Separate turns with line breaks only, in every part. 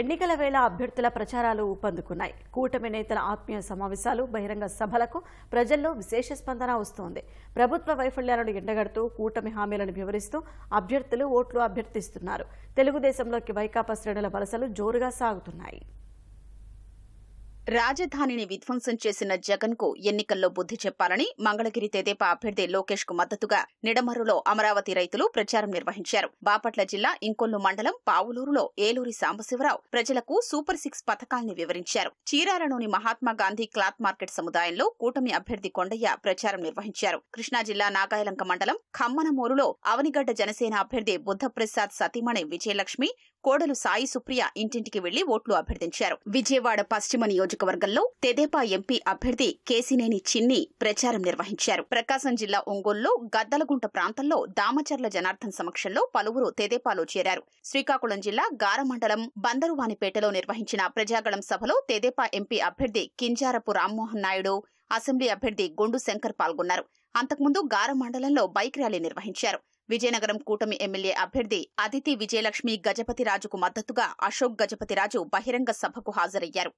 ఎన్నికల వేళ అభ్యర్థుల ప్రచారాలు ఊపందుకున్నాయి. కూటమి నేతల ఆత్మీయ సమావేశాలు బహిరంగ సభలకు ప్రజల్లో విశేష స్పందన వస్తోంది. ప్రభుత్వ వైఫల్యాలను ఎండగడుతూ కూటమి హామీలను వివరిస్తూ అభ్యర్థులు ఓట్లు అభ్యర్థిస్తున్నారు. తెలుగుదేశంలోకి వైకాపా శ్రేణుల వలసలు జోరుగా సాగుతున్నాయి.
రాజధానిని విధ్వంసం చేసిన జగన్కు ఎన్నికల్లో బుద్ధి చెప్పాలని మంగళగిరి తెదేపా అభ్యర్థి లోకేష్కు మద్దతుగా నిడమరులో అమరావతి రైతులు ప్రచారం నిర్వహించారు. బాపట్ల జిల్లా ఇంకొల్లు మండలం పావులూరులో ఏలూరి సాంబశివరావు ప్రజలకు సూపర్ సిక్స్ పథకాల్ని వివరించారు. చీరాలలోని మహాత్మా గాంధీ క్లాత్ మార్కెట్ సముదాయంలో కూటమి అభ్యర్థి కొండయ్య ప్రచారం నిర్వహించారు. కృష్ణా జిల్లా నాగాయలంక మండలం ఖమ్మనమూరులో అవనిగడ్డ జనసేన అభ్యర్థి బుద్ధప్రసాద్ సతీమణి విజయలక్ష్మి కోడలు సాయి సుప్రియ ఇంటింటికి వెళ్ళి ఓట్లు అభ్యర్థించారు. విజయవాడ పశ్చిమ నియోజకవర్గంలో తెదేపా ఎంపీ అభ్యర్థి కేసినేని చిన్ని ప్రచారం నిర్వహించారు. ప్రకాశం జిల్లా ఒంగోలులో గద్దలగుంట ప్రాంతంలో దామచర్ల జనార్దన్ సమక్షంలో పలువురు తెదేపాలో చేరారు. శ్రీకాకుళం జిల్లా గార మండలం బందరువానిపేటలో నిర్వహించిన ప్రజాగళం సభలో తెదేపా ఎంపీ అభ్యర్థి కింజారపు రామ్మోహన్ నాయుడు అసెంబ్లీ అభ్యర్థి గొండు శంకర్ పాల్గొన్నారు. అంతకుముందు గార మండలంలో బైక్ ర్యాలీ నిర్వహించారు. విజయనగరం కూటమి ఎమ్మెల్యే అభ్యర్థి అదితి విజయలక్ష్మి గజపతిరాజుకు మద్దతుగా అశోక్ గజపతిరాజు బహిరంగ సభకు హాజరయ్యారు.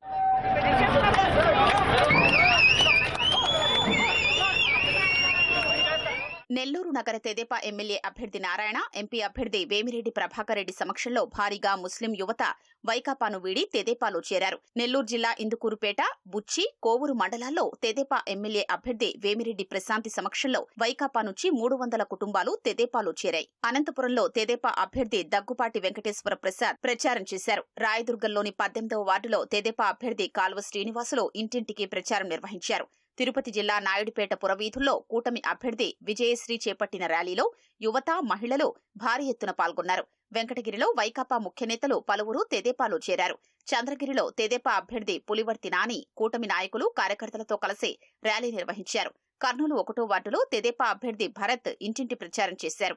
నెల్లూరు నగర తెదేపా ఎమ్మెల్యే అభ్యర్థి నారాయణ ఎంపీ అభ్యర్థి వేమిరెడ్డి ప్రభాకర్ రెడ్డి సమక్షంలో భారీగా ముస్లిం యువత వైకాపాను వీడి తెదేపాలో చేరారు. నెల్లూరు జిల్లా ఇందుకూరుపేట బుచ్చి కోవూరు మండలాల్లో తెదేపా ఎమ్మెల్యే అభ్యర్థి వేమిరెడ్డి ప్రశాంతి సమక్షంలో వైకాపా నుంచి మూడు వందల కుటుంబాలు తెదేపాలో చేరాయి. అనంతపురంలో తెదేపా అభ్యర్థి దగ్గుపాటి వెంకటేశ్వర ప్రసాద్ ప్రచారం చేశారు. రాయదుర్గంలోని పద్దెనిమిదవ వార్డులో తెదేపా అభ్యర్థి కాల్వ శ్రీనివాసులు ఇంటింటికి ప్రచారం నిర్వహించారు. తిరుపతి జిల్లా నాయుడుపేట పురవీధుల్లో కూటమి అభ్యర్థి విజయశ్రీ చేపట్టిన ర్యాలీలో యువత మహిళలు భారీ ఎత్తున పాల్గొన్నారు. వెంకటగిరిలో వైకాపా ముఖ్యనేతలు పలువురు తెదేపాలో చేరారు. చంద్రగిరిలో తెదేపా అభ్యర్థి పులివర్తి నాని కూటమి నాయకులు కార్యకర్తలతో కలిసి ర్యాలీ నిర్వహించారు. కర్నూలు ఒకటో వార్డులో తెదేపా అభ్యర్థి భరత్ ఇంటింటి ప్రచారం చేశారు.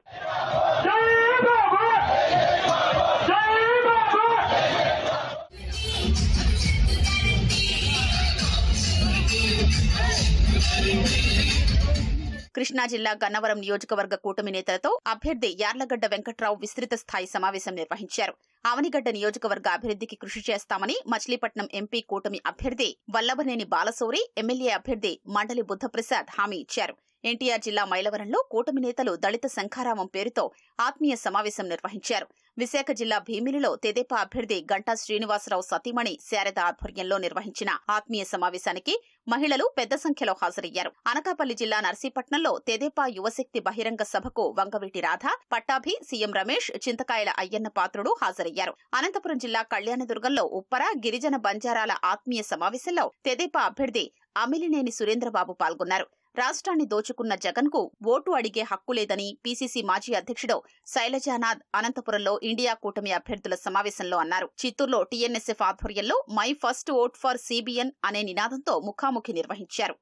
కృష్ణా జిల్లా గన్నవరం నియోజకవర్గ కూటమి నేతలతో అభ్యర్థి యార్లగడ్డ వెంకట్రావు విస్తృత స్థాయి సమావేశం నిర్వహించారు. ఆవనిగడ్డ నియోజకవర్గ అభివృద్ధికి కృషి చేస్తామని మచిలీపట్నం ఎంపీ కూటమి అభ్యర్థి వల్లభనేని బాలసూరి ఎమ్మెల్యే అభ్యర్థి మండలి బుద్ధప్రసాద్ హామీ ఇచ్చారు. ఎన్టీఆర్ జిల్లా మైలవరంలో కూటమి నేతలు దళిత శంఖారామం పేరుతో ఆత్మీయ సమావేశం నిర్వహించారు. విశాఖ జిల్లా భీమిలిలో తెదేపా అభ్యర్థి గంటా శ్రీనివాసరావు సతీమణి శారద ఆధ్వర్యంలో నిర్వహించిన ఆత్మీయ సమావేశానికి మహిళలు పెద్ద సంఖ్యలో హాజరయ్యారు. అనకాపల్లి జిల్లా నర్సీపట్నంలో తెదేపా యువశక్తి బహిరంగ సభకు వంగవీటి రాధ పట్టాభి సీఎం రమేష్ చింతకాయల అయ్యన్న పాత్రుడు హాజరయ్యారు. అనంతపురం జిల్లా కళ్యాణదుర్గంలో ఉప్పర గిరిజన బంజారాల ఆత్మీయ సమావేశంలో తెదేపా అభ్యర్థి అమిలినేని సురేంద్రబాబు పాల్గొన్నారు. రాష్ట్రాన్ని దోచుకున్న జగన్కు ఓటు అడిగే హక్కు లేదని పీసీసీ మాజీ అధ్యక్షుడు శైలజానాథ్ అనంతపురంలో ఇండియా కూటమి అభ్యర్థుల సమావేశంలో అన్నారు. చిత్తూరులో టీఎన్ఎస్ఎఫ్ ఆధ్వర్యంలో my first vote for CBN అనే నినాదంతో ముఖాముఖి నిర్వహించారు.